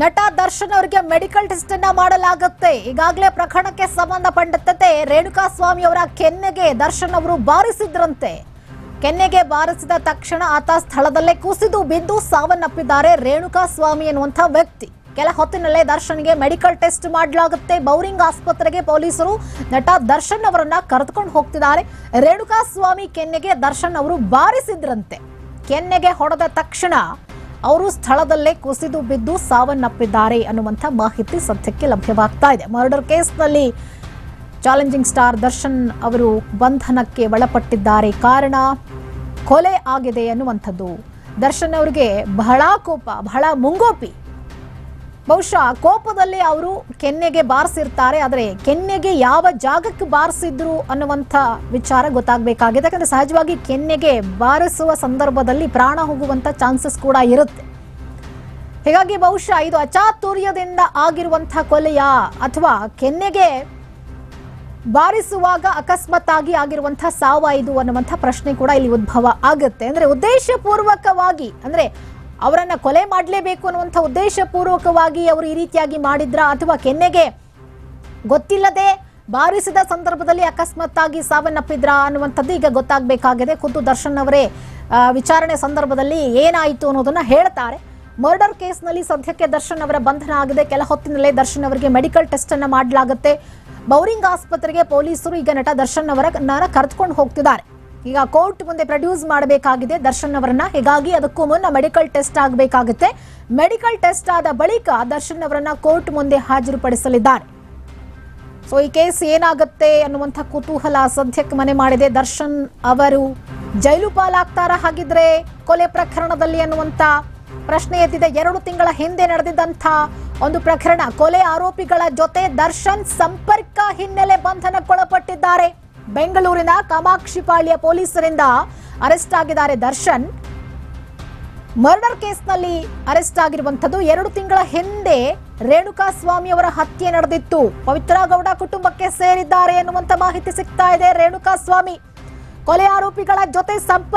ನಟ ದರ್ಶನ್ ಅವರಿಗೆ medical test ಅನ್ನ ಮಾಡಲಾಗುತ್ತೆ. ಈಗಾಗಲೇ ಪ್ರಕರಣಕ್ಕೆ ಸಂಬಂಧಪಟ್ಟಂತೆ ರೇಣುಕಾ ಸ್ವಾಮಿ ಅವರ ಕೆನ್ನೆಗೆ ದರ್ಶನ್ ಅವರು ಬಾರಿಸಿದ್ರಂತೆ. ಕೆನ್ನೆಗೆ ಬಾರಿಸಿದ ತಕ್ಷಣ ಆತ ಸ್ಥಳದಲ್ಲೇ ಕುಸಿದು ಬಿದ್ದು ಸಾವನ್ನಪ್ಪಿದ್ದಾರೆ ರೇಣುಕಾ ಸ್ವಾಮಿ ಎನ್ನುವಂಥ ವ್ಯಕ್ತಿ. ಕೆಲ ಹೊತ್ತಿನಲ್ಲೇ ದರ್ಶನ್ಗೆ ಮೆಡಿಕಲ್ ಟೆಸ್ಟ್ ಮಾಡಲಾಗುತ್ತೆ. ಬೌರಿಂಗ್ ಆಸ್ಪತ್ರೆಗೆ ಪೊಲೀಸರು ನಟ ದರ್ಶನ್ ಅವರನ್ನ ಕರೆದುಕೊಂಡು ಹೋಗ್ತಿದ್ದಾರೆ. ರೇಣುಕಾ ಸ್ವಾಮಿ ಕೆನ್ನೆಗೆ ದರ್ಶನ್ ಅವರು ಬಾರಿಸಿದ್ರಂತೆ. ಕೆನ್ನೆಗೆ ಹೊಡೆದ ತಕ್ಷಣ ಅವರು ಸ್ಥಳದಲ್ಲೇ ಕುಸಿದು ಬಿದ್ದು ಸಾವನ್ನಪ್ಪಿದ್ದಾರೆ ಅನ್ನುವಂಥ ಮಾಹಿತಿ ಸದ್ಯಕ್ಕೆ ಲಭ್ಯವಾಗ್ತಾ ಇದೆ. ಮರ್ಡರ್ ಕೇಸ್ನಲ್ಲಿ ಚಾಲೆಂಜಿಂಗ್ ಸ್ಟಾರ್ ದರ್ಶನ್ ಅವರು ಬಂಧನಕ್ಕೆ ಒಳಪಟ್ಟಿದ್ದಾರೆ. ಕಾರಣ ಕೊಲೆ ಆಗಿದೆ ಅನ್ನುವಂಥದ್ದು. ದರ್ಶನ್ ಅವರಿಗೆ ಬಹಳ ಕೋಪ, ಬಹಳ ಮುಂಗೋಪಿ. ಬಹುಶಃ ಕೋಪದಲ್ಲಿ ಅವರು ಕೆನ್ನೆಗೆ ಬಾರಿಸಿರ್ತಾರೆ, ಆದರೆ ಕೆನ್ನೆಗೆ ಯಾವ ಜಾಗಕ್ಕೆ ಬಾರಿಸಿದ್ರು ಅನ್ನುವಂಥ ವಿಚಾರ ಗೊತ್ತಾಗಬೇಕಾಗಿದೆ. ಯಾಕಂದರೆ ಸಹಜವಾಗಿ ಕೆನ್ನೆಗೆ ಬಾರಿಸುವ ಸಂದರ್ಭದಲ್ಲಿ ಪ್ರಾಣ ಹೋಗುವಂಥ ಚಾನ್ಸಸ್ ಕೂಡ ಇರುತ್ತೆ. ಹೀಗಾಗಿ ಬಹುಶಃ ಇದು ಅಚಾತುರ್ಯದಿಂದ ಆಗಿರುವಂಥ ಕೊಲೆಯ ಅಥವಾ ಕೆನ್ನೆಗೆ ಬಾರಿಸುವಾಗ ಅಕಸ್ಮಾತ್ ಆಗಿ ಆಗಿರುವಂತಹ ಸಾವ ಇದು ಅನ್ನುವಂಥ ಪ್ರಶ್ನೆ ಕೂಡ ಇಲ್ಲಿ ಉದ್ಭವ ಆಗುತ್ತೆ. ಅಂದ್ರೆ ಉದ್ದೇಶಪೂರ್ವಕವಾಗಿ, ಅಂದ್ರೆ ಅವರನ್ನ ಕೊಲೆ ಮಾಡಲೇಬೇಕು ಅನ್ನುವಂಥ ಉದ್ದೇಶಪೂರ್ವಕವಾಗಿ ಅವರು ಈ ರೀತಿಯಾಗಿ ಮಾಡಿದ್ರ ಅಥವಾ ಕೆನ್ನೆಗೆ ಗೊತ್ತಿಲ್ಲದೆ ಬಾರಿಸಿದ ಸಂದರ್ಭದಲ್ಲಿ ಅಕಸ್ಮಾತ್ತಾಗಿ ಸಾವನ್ನಪ್ಪಿದ್ರ ಅನ್ನುವಂಥದ್ದು ಈಗ ಗೊತ್ತಾಗಬೇಕಾಗಿದೆ. ಖುದ್ದು ದರ್ಶನ್ ಅವರೇ ವಿಚಾರಣೆ ಸಂದರ್ಭದಲ್ಲಿ ಏನಾಯಿತು ಅನ್ನೋದನ್ನ ಹೇಳ್ತಾರೆ. ಮರ್ಡರ್ ಕೇಸ್ನಲ್ಲಿ ಸದ್ಯಕ್ಕೆ ದರ್ಶನ್ ಅವರ ಬಂಧನ ಆಗಿದೆ. ಕೆಲ ಹೊತ್ತಿನಲ್ಲೇ ದರ್ಶನ್ ಅವರಿಗೆ ಮೆಡಿಕಲ್ ಟೆಸ್ಟ್ ಅನ್ನ ಮಾಡಲಾಗುತ್ತೆ. ಬೌರಿಂಗ್ ಆಸ್ಪತ್ರೆಗೆ ಪೊಲೀಸರು ಈಗ ನಟ ದರ್ಶನ್ ಅವರ ಕರೆದುಕೊಂಡು ಹೋಗ್ತಿದ್ದಾರೆ. ಈಗ ಕೋರ್ಟ್ ಮುಂದೆ ಪ್ರೊಡ್ಯೂಸ್ ಮಾಡಬೇಕಾಗಿದೆ. ದರ್ಶನ್ ಅವರನ್ನ. ಹೀಗಾಗಿ ಅದಕ್ಕೂ ಮುನ್ನ ಮೆಡಿಕಲ್ ಟೆಸ್ಟ್ ಆಗಬೇಕಾಗುತ್ತೆ. ಮೆಡಿಕಲ್ ಟೆಸ್ಟ್ ಆದ ಬಳಿಕ ದರ್ಶನ್ ಅವರನ್ನ ಕೋರ್ಟ್ ಮುಂದೆ ಹಾಜರುಪಡಿಸಲಿದ್ದಾರೆ. ಸೊ ಈ ಕೇಸ್ ಏನಾಗುತ್ತೆ ಅನ್ನುವಂಥ ಕುತೂಹಲ ಸದ್ಯಕ್ಕೆ ಮನೆ ಮಾಡಿದೆ. ದರ್ಶನ್ ಅವರು ಜೈಲು ಪಾಲಾಗ್ತಾರ ಹಾಗಿದ್ರೆ ಕೊಲೆ ಪ್ರಕರಣದಲ್ಲಿ ಅನ್ನುವಂಥ ಪ್ರಶ್ನೆ ಎದ್ದಿದೆ. ಎರಡು ತಿಂಗಳ ಹಿಂದೆ ನಡೆದಿದ್ದಂಥ ಒಂದು ಪ್ರಕರಣ. ಕೊಲೆ ಆರೋಪಿಗಳ ಜೊತೆ ದರ್ಶನ್ ಸಂಪರ್ಕ ಹಿನ್ನೆಲೆ ಬಂಧನಕ್ಕೊಳಪಟ್ಟಿದ್ದಾರೆ. ಬೆಂಗಳೂರಿನ ಕಾಮಾಕ್ಷಿಪಾಳ್ಯ ಪೊಲೀಸರಿಂದ ಅರೆಸ್ಟ್ ಆಗಿದ್ದಾರೆ ದರ್ಶನ್. ಮರ್ಡರ್ ಕೇಸ್ನಲ್ಲಿ ಅರೆಸ್ಟ್ ಆಗಿರುವಂತದ್ದು ಎರಡು ತಿಂಗಳ ಹಿಂದೆ ರೇಣುಕಾ ಸ್ವಾಮಿ ಅವರ ಹತ್ಯೆ ನಡೆದಿತ್ತು. ಪವಿತ್ರ ಗೌಡ ಕುಟುಂಬಕ್ಕೆ ಸೇರಿದ್ದಾರೆ ಎನ್ನುವಂತ ಮಾಹಿತಿ ಸಿಗ್ತಾ ಇದೆ ರೇಣುಕಾ ಸ್ವಾಮಿ. ಕೊಲೆ ಆರೋಪಿಗಳ ಜೊತೆ ಸಂಪರ್ಕ